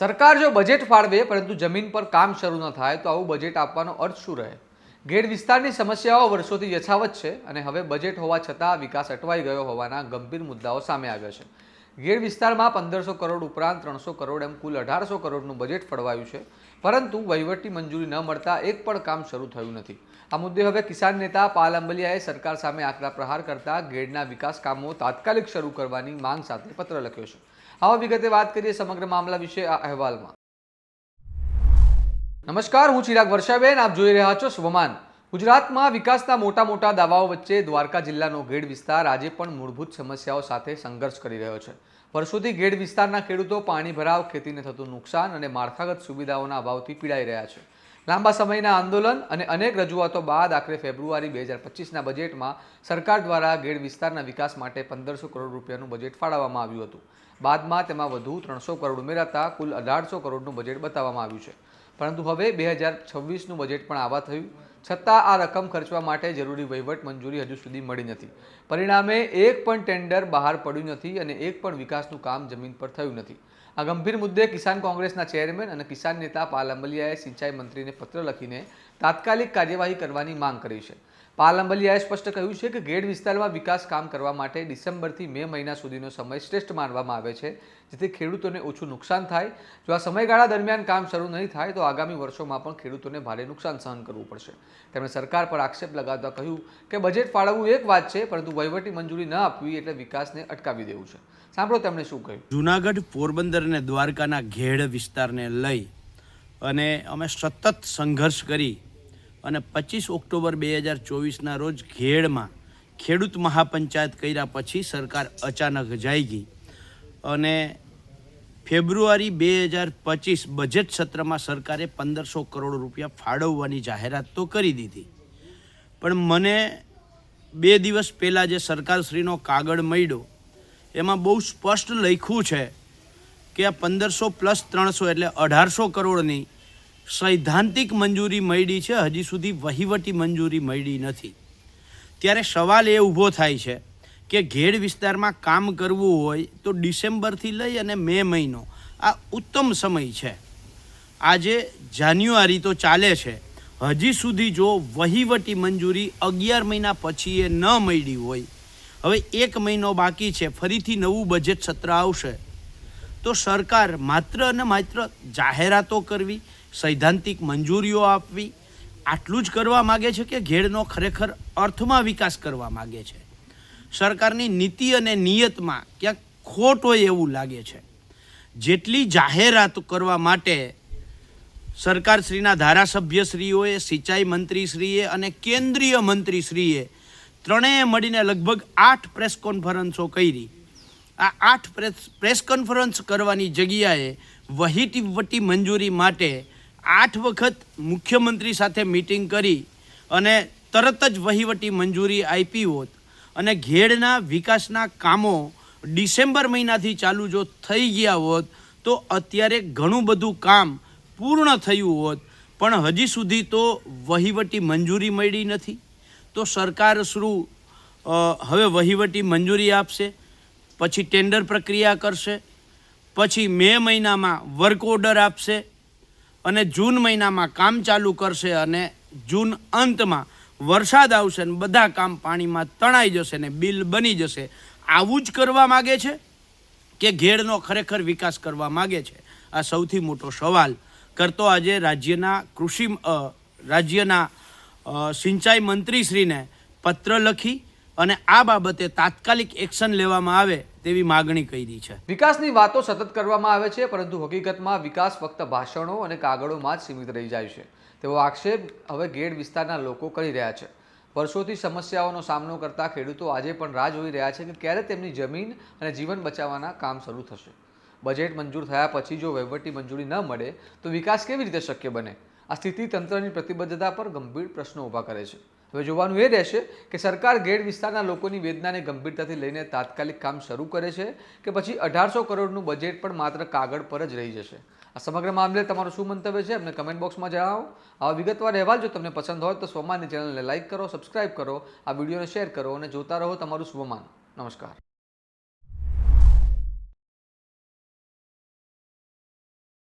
સરકાર જો બજેટ ફાળવે, પરંતુ જમીન પર કામ શરૂ ન થાય, તો આવું બજેટ આપવાનો અર્થ શું રહે? ગેડ વિસ્તારની સમસ્યાઓ વર્ષોથી યથાવત છે અને હવે બજેટ હોવા છતાં વિકાસ અટવાઈ ગયો હોવાના ગંભીર મુદ્દાઓ સામે આવ્યા છે. ગેડ વિસ્તારમાં પંદરસો કરોડ ઉપરાંત ત્રણસો કરોડ એમ કુલ અઢારસો કરોડનું બજેટ ફળવાયું છે. પરંતુ વહીવટી મંજૂરી ન મળતા એક પણ કામ શરૂ થયું નથી. આ મુદ્દે હવે કિસાન નેતા પાલ અંબલિયાએ સરકાર સામે આકરા પ્રહાર કરતા ગેડના વિકાસ કામો તાત્કાલિક શરૂ કરવાની માંગ સાથે પત્ર લખ્યો છે. આવા વિગતે વાત કરીએ સમગ્ર મામલા વિશે આ અહેવાલમાં. નમસ્કાર, હું ચિરાગ વર્ષાબેન, આપ જોઈ રહ્યા છો સ્વમાન. ગુજરાતમાં વિકાસના મોટા મોટા દાવાઓ વચ્ચે દ્વારકા જિલ્લાનો ગેડ વિસ્તાર આજે પણ મૂળભૂત સમસ્યાઓ સાથે સંઘર્ષ કરી રહ્યો છે. વર્ષોથી ગેડ વિસ્તારના ખેડૂતો પાણી ભરાવ, ખેતીને થતું નુકસાન અને માળખાગત સુવિધાઓના અભાવથી પીડાઈ રહ્યા છે. લાંબા સમયના આંદોલન અને અનેક રજૂઆતો બાદ આખરે ફેબ્રુઆરી બે હજાર પચીસના બજેટમાં સરકાર દ્વારા ગેડ વિસ્તારના વિકાસ માટે પંદરસો કરોડ રૂપિયાનું બજેટ ફાળવવામાં આવ્યું હતું. બાદમાં તેમાં વધુ ત્રણસો કરોડ ઉમેરાતા કુલ અઢારસો કરોડનું બજેટ બતાવવામાં આવ્યું છે. પરંતુ હવે બે હજાર છવ્વીસનું બજેટ પણ આવા થયું છતાં આ રકમ ખર્ચવા માટે જરૂરી વહીવટ મંજૂરી હજુ સુધી મળી નથી. પરિણામે એક પણ ટેન્ડર બહાર પડ્યું નથી અને એક પણ વિકાસનું કામ જમીન પર થયું નથી. આ ગંભીર મુદ્દે કિસાન કોંગ્રેસના ચેરમેન અને કિસાન નેતા પાલ અમલિયાએ સિંચાઈ મંત્રીને પત્ર લખીને તાત્કાલિક કાર્યવાહી કરવાની માંગ કરી છે. પાલ અંબલિયાએ સ્પષ્ટ કહ્યું છે કે ગેડ વિસ્તારમાં વિકાસ કામ કરવા માટે ડિસેમ્બરથી મે મહિના સુધીનો સમય શ્રેષ્ઠ માનવામાં આવે છે, જેથી ખેડૂતોને ઓછું નુકસાન થાય. જો આ સમયગાળા દરમિયાન કામ શરૂ નહીં થાય, તો આગામી વર્ષોમાં પણ ખેડૂતોને ભારે નુકસાન સહન કરવું પડશે. તેમણે સરકાર પર આક્ષેપ લગાવતા કહ્યું કે બજેટ ફાળવવું એક વાત છે, પરંતુ વહીવટી મંજૂરી ન આપવી એટલે વિકાસને અટકાવી દેવું છે. સાંભળો તેમણે શું કહ્યું. જુનાગઢ પોરબંદર અને દ્વારકાના ઘેડ વિસ્તારને લઈ અને અમે સતત સંઘર્ષ કરી અને પચીસ ઓક્ટોબર બે હજાર ચોવીસના રોજ ઘેડમાં ખેડૂત મહાપંચાયત કર્યા પછી સરકાર અચાનક જાઈ ગઈ. અને ફેબ્રુઆરી બે હજાર પચીસ બજેટ સત્રમાં સરકારે પંદરસો કરોડ રૂપિયા ફાળવવાની જાહેરાત તો કરી દીધી. પણ મને બે દિવસ પહેલાં જે સરકારશ્રીનો કાગળ મળ્યો, એમાં બહુ સ્પષ્ટ લખ્યું છે કે આ પંદરસો પ્લસ ત્રણસો એટલે અઢારસો કરોડની સૈદ્ધાંતિક મંજૂરી મળી છે, હજી સુધી વહીવટી મંજૂરી મળી નથી. ત્યારે સવાલ એ ઊભો થાય છે કે ઘેડ વિસ્તારમાં કામ કરવું હોય તો ડિસેમ્બરથી લઈ અને મે મહિનો આ ઉત્તમ સમય છે. આજે જાન્યુઆરી તો ચાલે છે. હજી સુધી જો વહીવટી મંજૂરી અગિયાર મહિના પછી એ ન મળી હોય, હવે એક મહિનો બાકી છે, ફરીથી નવું બજેટ સત્ર આવશે. તો સરકાર માત્ર અને માત્ર જાહેરાતો કરવી સૈદ્ધાંતિક મંજૂરીઓ આપવી, આટલું જ કરવા માગે છે કે ઘેડનો ખરેખર અર્થમાં વિકાસ કરવા માગે છે. સરકારની નીતિ અને નિયતમાં ક્યાંક ખોટ હોય એવું લાગે છે. જેટલી જાહેરાત કરવા માટે સરકારશ્રીના ધારાસભ્યશ્રીઓએ, સિંચાઈ મંત્રીશ્રીએ અને કેન્દ્રીય મંત્રીશ્રીએ ત્રણેય મળીને લગભગ આઠ પ્રેસ કોન્ફરન્સો કરી. આ આઠ પ્રેસ પ્રેસ કોન્ફરન્સ કરવાની જગ્યાએ વહીવટી મંજૂરી માટે આઠ વખત મુખ્યમંત્રી સાથે મિટિંગ કરી અને તરત જ વહીવટી મંજૂરી આપી હોત. અને ઘેડના વિકાસના કામો ડિસેમ્બર મહિનાથી ચાલુ જો થઈ ગયા હોત, તો અત્યારે ઘણું બધું કામ પૂર્ણ થયું હોત. પણ હજી સુધી તો વહીવટી મંજૂરી મળી નથી. તો સરકાર શું હવે વહીવટી મંજૂરી આપશે, પછી ટેન્ડર પ્રક્રિયા કરશે, પછી મે મહિનામાં વર્ક ઓર્ડર આપશે અને જૂન મહિનામાં કામ ચાલુ કરશે અને જૂન અંતમાં વરસાદ આવશે અને બધા કામ પાણીમાં તણાઈ જશે ને બિલ બની જશે. આવું જ કરવા માગે છે કે ઘેડનો ખરેખર વિકાસ કરવા માગે છે? આ સૌથી મોટો સવાલ. કરતો આજે રાજ્યના કૃષિ રાજ્યના સિંચાઈ મંત્રીશ્રીને પત્ર લખી અને આ બાબતે તાત્કાલિક એક્શન લેવામાં આવે તેવી માગણી કરી છે. વિકાસની વાતો સતત કરવામાં આવે છે, પરંતુ હકીકતમાં વિકાસ ફક્ત ભાષણો અને કાગળોમાં જ સીમિત રહી જાય છે. તેવો આક્ષેપ હવે ગેડ વિસ્તારના લોકો કરી રહ્યા છે. વર્ષોથી સમસ્યાઓનો સામનો કરતા ખેડૂતો આજે પણ રાહ જોઈ રહ્યા છે કે ક્યારે તેમની જમીન અને જીવન બચાવવાના કામ શરૂ થશે. બજેટ મંજૂર થયા પછી જો વહીવટી મંજૂરી ન મળે, તો વિકાસ કેવી રીતે શક્ય બને? આ સ્થિતિ તંત્રની પ્રતિબદ્ધતા પર ગંભીર પ્રશ્નો ઊભા કરે છે. હવે જોવાનું એ રહેશે કે સરકાર ગેડ વિસ્તારના લોકોની વેદનાને ગંભીરતાથી લઈને તાત્કાલિક કામ શરૂ કરે છે કે પછી અઢારસો કરોડનું બજેટ પણ માત્ર કાગળ પર જ રહી જશે. આ સમગ્ર મામલે તમારું શું મંતવ્ય છે અમને કમેન્ટ બોક્સમાં જણાવો. આવા વિગતવાર અહેવાલ જો તમને પસંદ હોય તો સ્વમાનની ચેનલને લાઇક કરો સબસ્ક્રાઇબ કરો, આ વિડીયોને શેર કરો અને જોતા રહો તમારું સ્વમાન. નમસ્કાર.